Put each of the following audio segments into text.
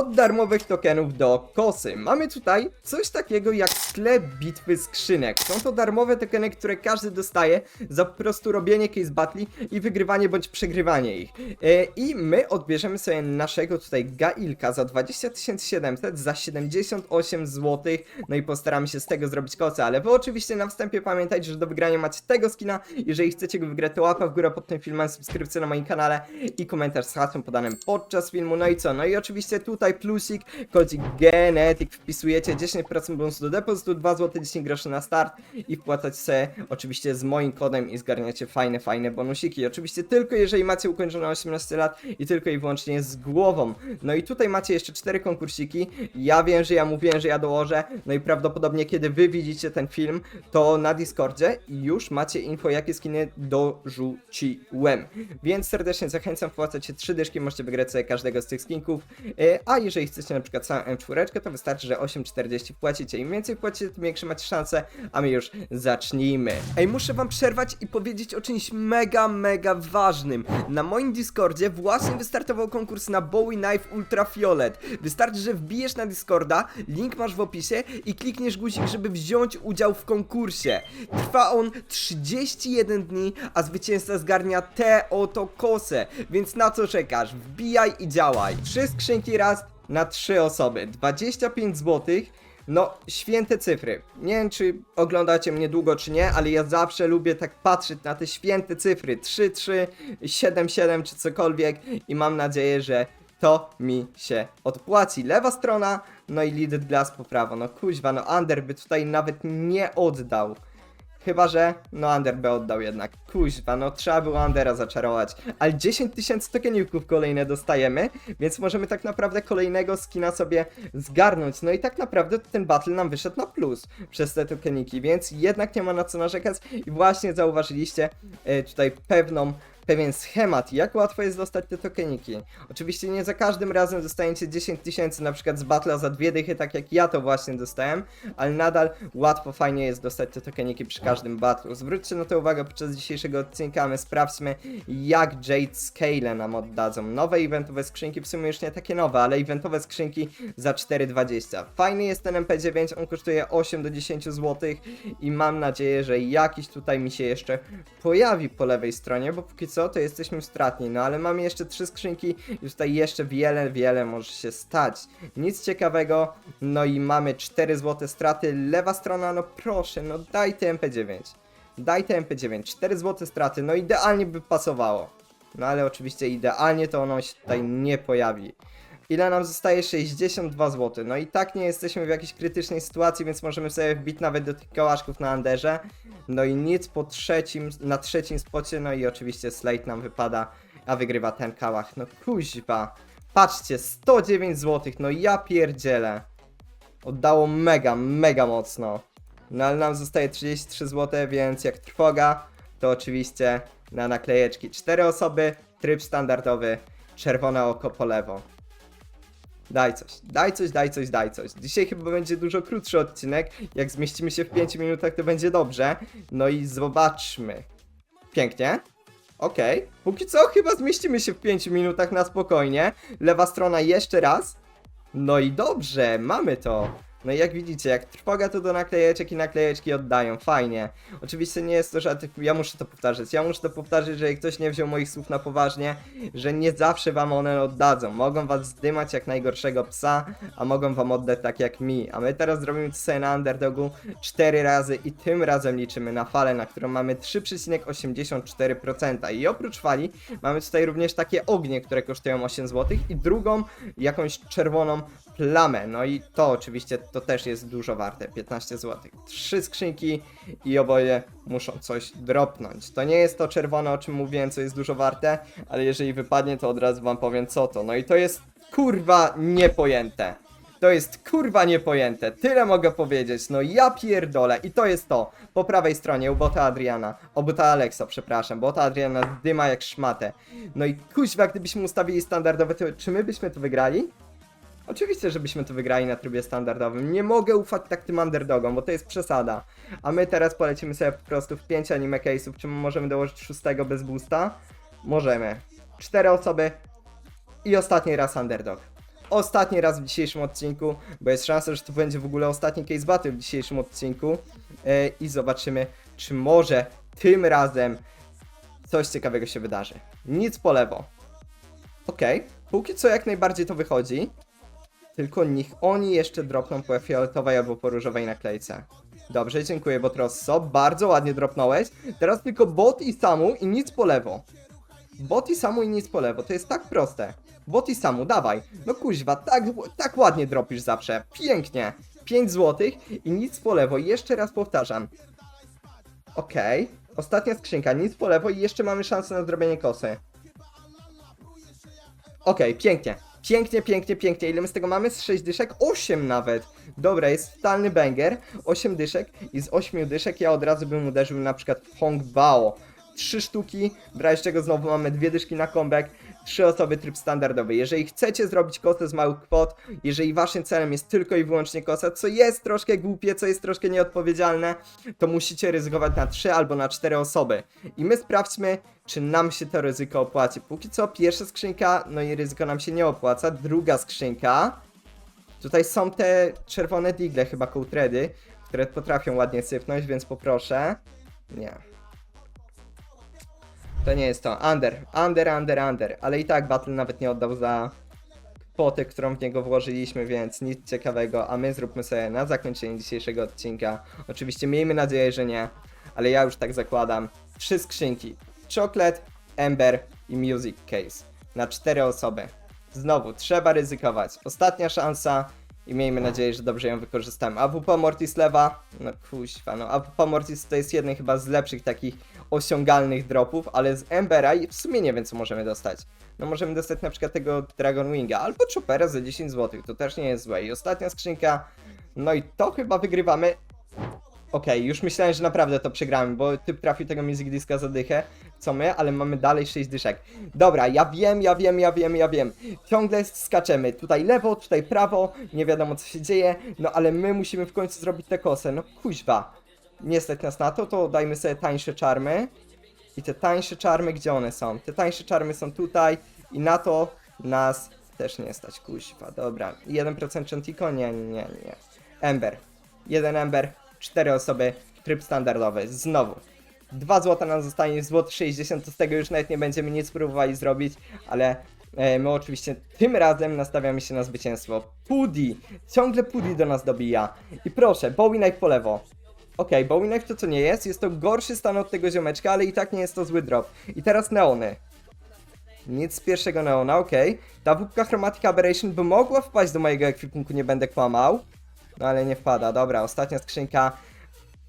od darmowych tokenów do kosy. Mamy tutaj coś takiego jak sklep bitwy skrzynek. Są to darmowe tokeny, które każdy dostaje za po prostu robienie case battli i wygrywanie bądź przegrywanie ich. E, I my odbierzemy sobie naszego tutaj Gailka za 20 700 za 78 zł. No i postaramy się z tego zrobić kosę, ale wy oczywiście na wstępie pamiętajcie, że do wygrania macie tego skina. Jeżeli chcecie go wygrać, to łapa w górę pod tym filmem, subskrypcja na moim kanale i komentarz z hasłem podanym podczas filmu. No i co? No i oczywiście tutaj plusik, kodzik Genetic, wpisujecie 10% bonusu do depozytu, 2 zł 10 groszy na start i wpłacacie sobie oczywiście z moim kodem i zgarniacie fajne, fajne bonusiki. Oczywiście tylko jeżeli macie ukończone 18 lat i tylko i wyłącznie z głową. No i tutaj macie jeszcze cztery konkursiki. Ja wiem, że ja mówiłem, że ja dołożę. No i prawdopodobnie kiedy wy widzicie ten film, to na Discordzie już macie info, jakie skiny dorzuciłem. Więc serdecznie zachęcam, wpłacacie trzy dyszki, możecie wygrać sobie każdego z tych skinków. E, A jeżeli chcecie na przykład samą M4, to wystarczy, że 8,40 wpłacicie. Im więcej wpłacicie, tym większe macie szanse, a my już zacznijmy. Ej, muszę wam przerwać i powiedzieć o czymś mega, mega ważnym. Na moim Discordzie właśnie wystartował konkurs na Bowie Knife Ultrafiolet. Wystarczy, że wbijesz na Discorda, link masz w opisie i klikniesz guzik, żeby wziąć udział w konkursie. Trwa on 31 dni, a zwycięzca zgarnia tę oto kosę. Więc na co czekasz? Wbijaj i działaj. Trzy skrzynki raz na trzy osoby. 25 złotych. No, święte cyfry. Nie wiem, czy oglądacie mnie długo, czy nie, ale ja zawsze lubię tak patrzeć na te święte cyfry. 3, 3, 7, 7, czy cokolwiek. I mam nadzieję, że to mi się odpłaci. Lewa strona, no i Lidded Glass po prawo. No kuźwa, no Under by tutaj nawet nie oddał. Chyba, że no Under by oddał jednak. Kuźwa, no trzeba było Undera zaczarować. Ale 10 tysięcy tokeników kolejne dostajemy, więc możemy tak naprawdę kolejnego skina sobie zgarnąć. No i tak naprawdę ten battle nam wyszedł na plus przez te tokeniki, więc jednak nie ma na co narzekać. I właśnie zauważyliście e, tutaj pewną pewien schemat, jak łatwo jest dostać te tokeniki. Oczywiście nie za każdym razem dostajecie 10 tysięcy na przykład z battle'a za dwie dychy, tak jak ja to właśnie dostałem, ale nadal łatwo, fajnie jest dostać te tokeniki przy każdym battle'u. Zwróćcie na to uwagę podczas dzisiejszego odcinka, my sprawdźmy jak Jade Scale nam oddadzą. Nowe eventowe skrzynki, w sumie już nie takie nowe, ale eventowe skrzynki za 4,20. Fajny jest ten MP9, on kosztuje 8 do 10 zł i mam nadzieję, że jakiś tutaj mi się jeszcze pojawi po lewej stronie, bo póki co to jesteśmy stratni, no ale mamy jeszcze trzy skrzynki i tutaj jeszcze wiele, wiele może się stać. Nic ciekawego, no i mamy 4 złote straty, lewa strona, no proszę, no daj te MP9. Daj te MP9, 4 złote straty, no idealnie by pasowało. No ale oczywiście idealnie to ono się tutaj nie pojawi. Ile nam zostaje? 62 zł. No i tak nie jesteśmy w jakiejś krytycznej sytuacji, więc możemy sobie wbić nawet do tych kołaszków na Anderze. No i nic po trzecim, na trzecim spocie, no i oczywiście Slate nam wypada, a wygrywa ten kałach. No kuźba. Patrzcie, 109 zł, no ja pierdzielę. Oddało mega, mega mocno. No ale nam zostaje 33 zł, więc jak trwoga, to oczywiście na naklejeczki. Cztery osoby, tryb standardowy, czerwone oko po lewo. Daj coś, daj coś, daj coś, daj coś. Dzisiaj chyba będzie dużo krótszy odcinek. Jak zmieścimy się w 5 minutach, to będzie dobrze. No i zobaczmy. Pięknie. Okej. Póki co chyba zmieścimy się w 5 minutach na spokojnie. Lewa strona jeszcze raz. No i dobrze, mamy to. No i jak widzicie, jak trwoga to do naklejeczek i naklejeczki oddają, fajnie. Oczywiście nie jest to żadne, ja muszę to powtarzać, ja muszę to powtarzać, że ktoś nie wziął moich słów na poważnie, że nie zawsze wam one oddadzą. Mogą was zdymać jak najgorszego psa, a mogą wam oddać tak jak mi. A my teraz zrobimy sobie na underdogu 4 razy i tym razem liczymy na falę, na którą mamy 3,84%. I oprócz fali mamy tutaj również takie ognie, które kosztują 8 zł i drugą jakąś czerwoną plamę. No i to oczywiście to też jest dużo warte, 15 zł. Trzy skrzynki i oboje muszą coś dropnąć. To nie jest to czerwone, o czym mówiłem, co jest dużo warte, ale jeżeli wypadnie, to od razu wam powiem co to. No i to jest kurwa niepojęte. To jest kurwa niepojęte. Tyle mogę powiedzieć. No ja pierdolę. I to jest to. Po prawej stronie u bota Adriana. O bota Alexa, przepraszam. Bota Adriana dyma jak szmatę. No i kuźwa, gdybyśmy ustawili standardowe, to czy my byśmy to wygrali? Oczywiście, żebyśmy to wygrali na trybie standardowym. Nie mogę ufać tak tym underdogom, bo to jest przesada. A my teraz polecimy sobie po prostu w 5 anime case'ów. Czy możemy dołożyć szóstego bez boosta? Możemy. Cztery osoby i ostatni raz underdog. ostatni raz w dzisiejszym odcinku, bo jest szansa, że to będzie w ogóle ostatni case battle w dzisiejszym odcinku e, i zobaczymy, czy może tym razem coś ciekawego się wydarzy. Nic po lewo. Okej, póki co jak najbardziej to wychodzi, tylko niech oni jeszcze dropną po fioletowej albo po różowej naklejce. Dobrze, dziękuję Botrosso, bardzo ładnie dropnąłeś. Teraz tylko bot i samu i nic po lewo. Bot i samu i nic po lewo, to jest tak proste. Bot i samu, dawaj. No kuźwa, tak, tak ładnie dropisz zawsze. Pięknie. 5 złotych i nic po lewo. Jeszcze raz powtarzam. Okej. Ostatnia skrzynka, nic po lewo i jeszcze mamy szansę na zrobienie kosy. Okej, pięknie. Pięknie, pięknie, pięknie. Ile my z tego mamy? Z 6 dyszek? 8 nawet. Dobra, jest totalny banger. 8 dyszek i z 8 dyszek ja od razu bym uderzył na przykład Hong Bao. 3 sztuki, w razie czego znowu mamy dwie dyszki na comeback, 3 osoby tryb standardowy. Jeżeli chcecie zrobić kosę z małych kwot, jeżeli waszym celem jest tylko i wyłącznie kosa, co jest troszkę głupie, co jest troszkę nieodpowiedzialne, to musicie ryzykować na 3 albo na 4 osoby. I my sprawdźmy, czy nam się to ryzyko opłaci. Póki co pierwsza skrzynka, no i ryzyko nam się nie opłaca. Druga skrzynka. Tutaj są te czerwone digle, chyba kołtredy, które potrafią ładnie sypnąć, więc poproszę. Nie. To nie jest to. Under, under, under, under. Ale i tak Battle nawet nie oddał za kwotę, którą w niego włożyliśmy, więc nic ciekawego. A my zróbmy sobie na zakończenie dzisiejszego odcinka. Oczywiście miejmy nadzieję, że nie, ale ja już tak zakładam. Trzy skrzynki. Chocolate, Ember i Music Case. Na cztery osoby. Znowu, trzeba ryzykować. Ostatnia szansa i miejmy nadzieję, że dobrze ją wykorzystamy. AWP Mortis lewa, no kuźwa, no AWP Mortis to jest jeden chyba z lepszych takich osiągalnych dropów, ale z Embera i w sumie nie wiem co możemy dostać. No możemy dostać na przykład tego Dragon Winga albo Choppera za 10 zł, to też nie jest złe. I ostatnia skrzynka, no i to chyba wygrywamy. Okej, już myślałem, że naprawdę to przegramy, bo typ trafił tego Music Diska za dychę, co my, ale mamy dalej 6 dyszek. Dobra, ja wiem, ja wiem, ja wiem, ja wiem. Ciągle skaczemy. Tutaj lewo, tutaj prawo, nie wiadomo co się dzieje, no ale my musimy w końcu zrobić tę kosę. No kuźwa. Nie stać nas na to, to dajmy sobie tańsze czarmy. I te tańsze czarmy, gdzie one są? Te tańsze czarmy są tutaj i na to nas też nie stać, kuźwa. Dobra, 1% Chantico? Nie, nie, nie. Ember. Jeden Ember, cztery osoby, tryb standardowy. Znowu. 2 złota nam zostanie, złot 60, to z tego już nawet nie będziemy nic próbowali zrobić, ale e, my oczywiście tym razem nastawiamy się na zwycięstwo. Pudi! Ciągle Pudi do nas dobija. I proszę, Bowie Knife po lewo. Okej, Bowie Knife to co nie jest, jest to gorszy stan od tego ziomeczka, ale i tak nie jest to zły drop. I teraz neony. Nic z pierwszego neona, okej. Ta wupka Chromatic Aberration by mogła wpaść do mojego ekwipunku, nie będę kłamał. No ale nie wpada, dobra, ostatnia skrzynka.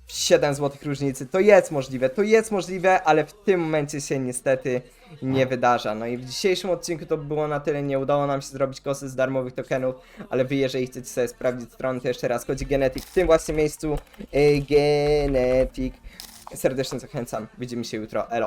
7 zł różnicy. To jest możliwe, to jest możliwe, ale w tym momencie się niestety nie wydarza. No i w dzisiejszym odcinku to było na tyle. Nie udało nam się zrobić kosy z darmowych tokenów, ale wy, jeżeli chcecie sobie sprawdzić stronę, to jeszcze raz kodzi Genetic w tym właśnie miejscu. y, Genetic. Serdecznie zachęcam. Widzimy się jutro. Elo.